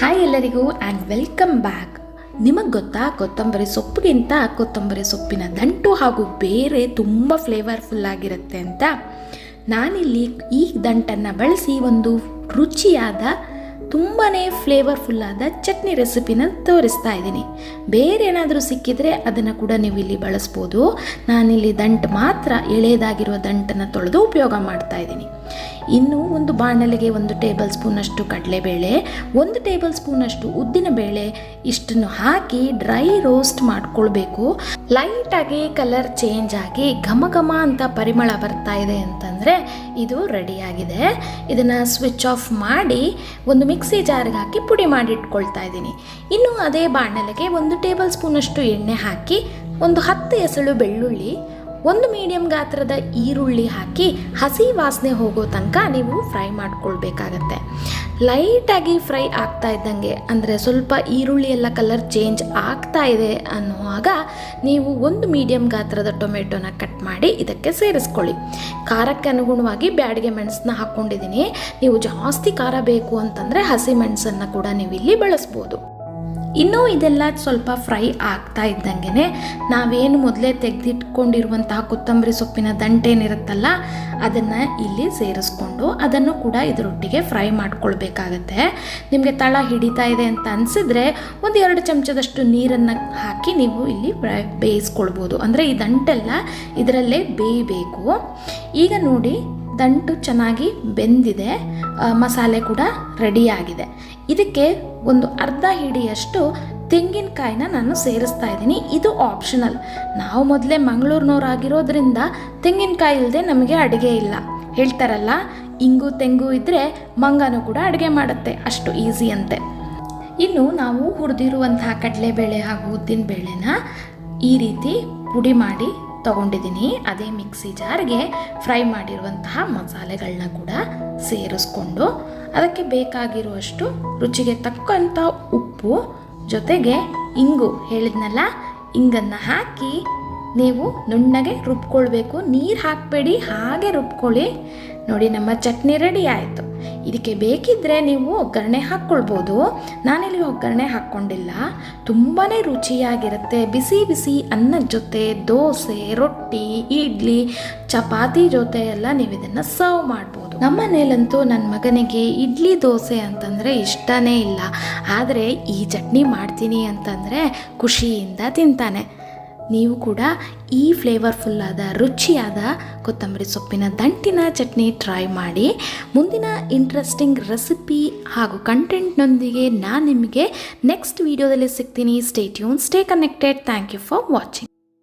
Hi ಎಲ್ಲರಿಗೂ and welcome back ನಿಮಗೆ ಗೊತ್ತಾ? ಕೊತ್ತಂಬರಿ ಸೊಪ್ಪಿಗಿಂತ ಕೊತ್ತಂಬರಿ ಸೊಪ್ಪಿನ ದಂಟು ಹಾಗೂ ಬೇರೆ ತುಂಬ ಫ್ಲೇವರ್ಫುಲ್ ಆಗಿರುತ್ತೆ ಅಂತ ನಾನಿಲ್ಲಿ ಈ ದಂಟನ್ನು ಬಳಸಿ ಒಂದು ರುಚಿಯಾದ ತುಂಬಾ ಫ್ಲೇವರ್ಫುಲ್ಲಾದ ಚಟ್ನಿ ರೆಸಿಪಿನ ತೋರಿಸ್ತಾ ಇದ್ದೀನಿ. ಬೇರೆ ಏನಾದರೂ ಸಿಕ್ಕಿದರೆ ಅದನ್ನು ಕೂಡ ನೀವು ಇಲ್ಲಿ ಬಳಸ್ಬೋದು. ನಾನಿಲ್ಲಿ ದಂಟು ಮಾತ್ರ ಎಳೆದಾಗಿರುವ ದಂಟನ್ನು ತೊಳೆದು ಉಪಯೋಗ ಮಾಡ್ತಾ ಇದ್ದೀನಿ. ಇನ್ನು ಒಂದು ಬಾಣಲೆಗೆ ಒಂದು ಟೇಬಲ್ ಸ್ಪೂನಷ್ಟು ಕಡಲೆಬೇಳೆ, ಒಂದು ಟೇಬಲ್ ಸ್ಪೂನಷ್ಟು ಉದ್ದಿನಬೇಳೆ ಇಷ್ಟನ್ನು ಹಾಕಿ ಡ್ರೈ ರೋಸ್ಟ್ ಮಾಡ್ಕೊಳ್ಬೇಕು. ಲೈಟಾಗಿ ಕಲರ್ ಚೇಂಜ್ ಆಗಿ ಘಮ ಘಮ ಅಂತ ಪರಿಮಳ ಬರ್ತಾ ಇದೆ ಅಂತಂದರೆ ಇದು ರೆಡಿಯಾಗಿದೆ. ಇದನ್ನು ಸ್ವಿಚ್ ಆಫ್ ಮಾಡಿ ಒಂದು ಮಿಕ್ಸಿ ಜಾರ್ಗೆ ಹಾಕಿ ಪುಡಿ ಮಾಡಿ ಇಟ್ಕೊಳ್ತಾ ಇದ್ದೀನಿ. ಇನ್ನು ಅದೇ ಬಾಣಲೆಗೆ ಒಂದು ಟೇಬಲ್ ಸ್ಪೂನಷ್ಟು ಎಣ್ಣೆ ಹಾಕಿ ಒಂದು ಹತ್ತು ಎಸಳು ಬೆಳ್ಳುಳ್ಳಿ ಒಂದು ಮೀಡಿಯಂ ಗಾತ್ರದ ಈರುಳ್ಳಿ ಹಾಕಿ ಹಸಿ ವಾಸನೆ ಹೋಗೋ ತನಕ ನೀವು ಫ್ರೈ ಮಾಡ್ಕೊಳ್ಬೇಕಾಗತ್ತೆ. ಲೈಟಾಗಿ ಫ್ರೈ ಆಗ್ತಾ ಇದ್ದಂಗೆ, ಅಂದರೆ ಸ್ವಲ್ಪ ಈರುಳ್ಳಿ ಎಲ್ಲ ಕಲರ್ ಚೇಂಜ್ ಆಗ್ತಾ ಇದೆ ಅನ್ನುವಾಗ ನೀವು ಒಂದು ಮೀಡಿಯಂ ಗಾತ್ರದ ಟೊಮೆಟೊನ ಕಟ್ ಮಾಡಿ ಇದಕ್ಕೆ ಸೇರಿಸ್ಕೊಳ್ಳಿ. ಖಾರಕ್ಕೆ ಅನುಗುಣವಾಗಿ ಬ್ಯಾಡಿಗೆ ಮೆಣಸನ್ನ ಹಾಕ್ಕೊಂಡಿದ್ದೀನಿ ನೀವು ಜಾಸ್ತಿ ಖಾರ ಬೇಕು ಅಂತಂದರೆ ಹಸಿ ಮೆಣಸನ್ನು ಕೂಡ ನೀವು ಇಲ್ಲಿ ಬಳಸ್ಬೋದು. ಇನ್ನೂ ಇದೆಲ್ಲ ಸ್ವಲ್ಪ ಫ್ರೈ ಆಗ್ತಾ ಇದ್ದಂಗೆ ನಾವೇನು ಮೊದಲೇ ತೆಗೆದಿಟ್ಕೊಂಡಿರುವಂತಹ ಕೊತ್ತಂಬರಿ ಸೊಪ್ಪಿನ ದಂಟೇನಿರುತ್ತಲ್ಲ, ಅದನ್ನು ಇಲ್ಲಿ ಸೇರಿಸ್ಕೊಂಡು ಅದನ್ನು ಕೂಡ ಇದರೊಟ್ಟಿಗೆ ಫ್ರೈ ಮಾಡ್ಕೊಳ್ಬೇಕಾಗತ್ತೆ. ನಿಮಗೆ ತಳ ಹಿಡಿತಾ ಇದೆ ಅಂತ ಅನಿಸಿದ್ರೆ ಒಂದು ಎರಡು ಚಮಚದಷ್ಟು ನೀರನ್ನು ಹಾಕಿ ನೀವು ಇಲ್ಲಿ ಬೇಯಿಸ್ಕೊಳ್ಬೋದು. ಅಂದರೆ ಈ ದಂಟೆಲ್ಲ ಇದರಲ್ಲೇ ಬೇಯಬೇಕು. ಈಗ ನೋಡಿ ದಂಟು ಚೆನ್ನಾಗಿ ಬೆಂದಿದೆ ಮಸಾಲೆ ಕೂಡ ರೆಡಿಯಾಗಿದೆ. ಇದಕ್ಕೆ ಒಂದು ಅರ್ಧ ಹಿಡಿಯಷ್ಟು ತೆಂಗಿನಕಾಯಿನ ನಾನು ಸೇರಿಸ್ತಾ ಇದ್ದೀನಿ. ಇದು ಆಪ್ಷನಲ್ ನಾವು ಮೊದಲೇ ಮಂಗಳೂರಿನವರಾಗಿರೋದ್ರಿಂದ ತೆಂಗಿನಕಾಯಿ ಇಲ್ಲದೆ ನಮಗೆ ಅಡುಗೆ ಇಲ್ಲ. ಹೇಳ್ತಾರಲ್ಲ, ಇಂಗು ತೆಂಗು ಇದ್ದರೆ ಮಂಗನೂ ಕೂಡ ಅಡುಗೆ ಮಾಡುತ್ತೆ, ಅಷ್ಟು ಈಸಿ ಅಂತೆ. ಇನ್ನು ನಾವು ಹುರಿದಿರುವಂತಹ ಕಡಲೆಬೇಳೆ ಹಾಗೂ ಉದ್ದಿನ ಬೇಳೆನ ಈ ರೀತಿ ಪುಡಿ ಮಾಡಿ ತಗೊಂಡಿದ್ದೀನಿ. ಅದೇ ಮಿಕ್ಸಿ ಜಾರ್ಗೆ ಫ್ರೈ ಮಾಡಿರುವಂತಹ ಮಸಾಲೆಗಳನ್ನ ಕೂಡ ಸೇರಿಸ್ಕೊಂಡು ಅದಕ್ಕೆ ಬೇಕಾಗಿರುವಷ್ಟು ರುಚಿಗೆ ತಕ್ಕಂಥ ಉಪ್ಪು, ಜೊತೆಗೆ ಇಂಗು ಹೇಳಿದ್ನಲ್ಲ, ಇಂಗನ್ನು ಹಾಕಿ ನೀವು ನುಣ್ಣಗೆ ರುಬ್ಕೊಳ್ಬೇಕು. ನೀರು ಹಾಕಬೇಡಿ, ಹಾಗೆ ರುಬ್ಕೊಳ್ಳಿ. ನೋಡಿ, ನಮ್ಮ ಚಟ್ನಿ ರೆಡಿ ಆಯಿತು. ಇದಕ್ಕೆ ಬೇಕಿದ್ದರೆ ನೀವು ಒಗ್ಗರಣೆ ಹಾಕ್ಕೊಳ್ಬೋದು. ನಾನಿಲ್ಲಿ ಒಗ್ಗರಣೆ ಹಾಕ್ಕೊಂಡಿಲ್ಲ. ತುಂಬಾ ರುಚಿಯಾಗಿರುತ್ತೆ. ಬಿಸಿ ಬಿಸಿ ಅನ್ನದ ಜೊತೆ ದೋಸೆ, ರೊಟ್ಟಿ, ಇಡ್ಲಿ, ಚಪಾತಿ ಜೊತೆ ಎಲ್ಲ ನೀವು ಇದನ್ನು ಸರ್ವ್ ಮಾಡ್ಬೋದು. ನಮ್ಮ ಮನೇಲಂತೂ ನನ್ನ ಮಗನಿಗೆ ಇಡ್ಲಿ ದೋಸೆ ಅಂತಂದರೆ ಇಷ್ಟನೇ ಇಲ್ಲ. ಆದರೆ ಈ ಚಟ್ನಿ ಮಾಡ್ತೀನಿ ಅಂತಂದರೆ ಖುಷಿಯಿಂದ ತಿಂತಾನೆ. ನೀವು ಕೂಡ ಈ ಫ್ಲೇವರ್ಫುಲ್ಲಾದ ರುಚಿಯಾದ ಕೊತ್ತಂಬರಿ ಸೊಪ್ಪಿನ ದಂಟಿನ ಚಟ್ನಿ ಟ್ರೈ ಮಾಡಿ. ಮುಂದಿನ ಇಂಟ್ರೆಸ್ಟಿಂಗ್ ರೆಸಿಪಿ ಹಾಗೂ ಕಂಟೆಂಟ್ನೊಂದಿಗೆ ನಾನು ನಿಮಗೆ ನೆಕ್ಸ್ಟ್ ವೀಡಿಯೋದಲ್ಲಿ ಸಿಗ್ತೀನಿ. Stay tune stay connected thank you for watching